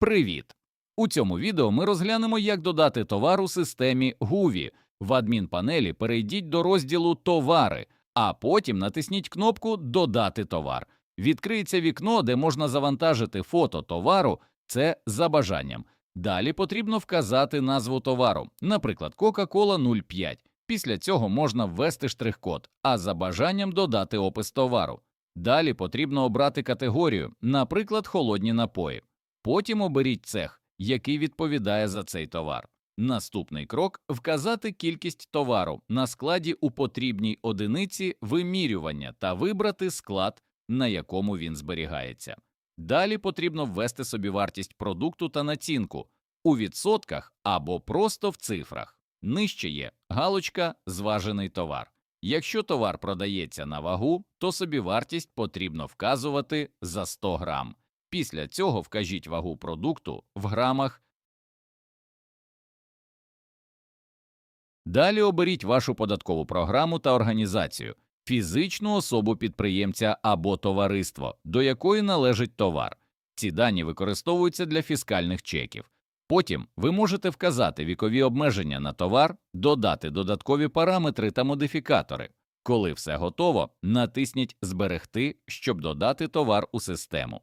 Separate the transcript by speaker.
Speaker 1: Привіт! У цьому відео ми розглянемо, як додати товар у системі Гуві. В адмінпанелі перейдіть до розділу Товари, а потім натисніть кнопку Додати товар. Відкриється вікно, де можна завантажити фото товару, це за бажанням. Далі потрібно вказати назву товару, наприклад, Coca-Cola 05. Після цього можна ввести штрих-код, а за бажанням додати опис товару. Далі потрібно обрати категорію, наприклад, холодні напої. Потім оберіть цех, який відповідає за цей товар. Наступний крок вказати кількість товару на складі у потрібній одиниці вимірювання та вибрати склад, на якому він зберігається. Далі потрібно ввести собівартість продукту та націнку у відсотках або просто в цифрах. Нижче є галочка Зважений товар. Якщо товар продається на вагу, то собівартість потрібно вказувати за 100 грам. Після цього вкажіть вагу продукту в грамах. Далі оберіть вашу податкову програму та організацію, фізичну особу підприємця або товариство, до якої належить товар. Ці дані використовуються для фіскальних чеків. Потім ви можете вказати вікові обмеження на товар, додати додаткові параметри та модифікатори. Коли все готово, натисніть Зберегти, щоб додати товар у систему.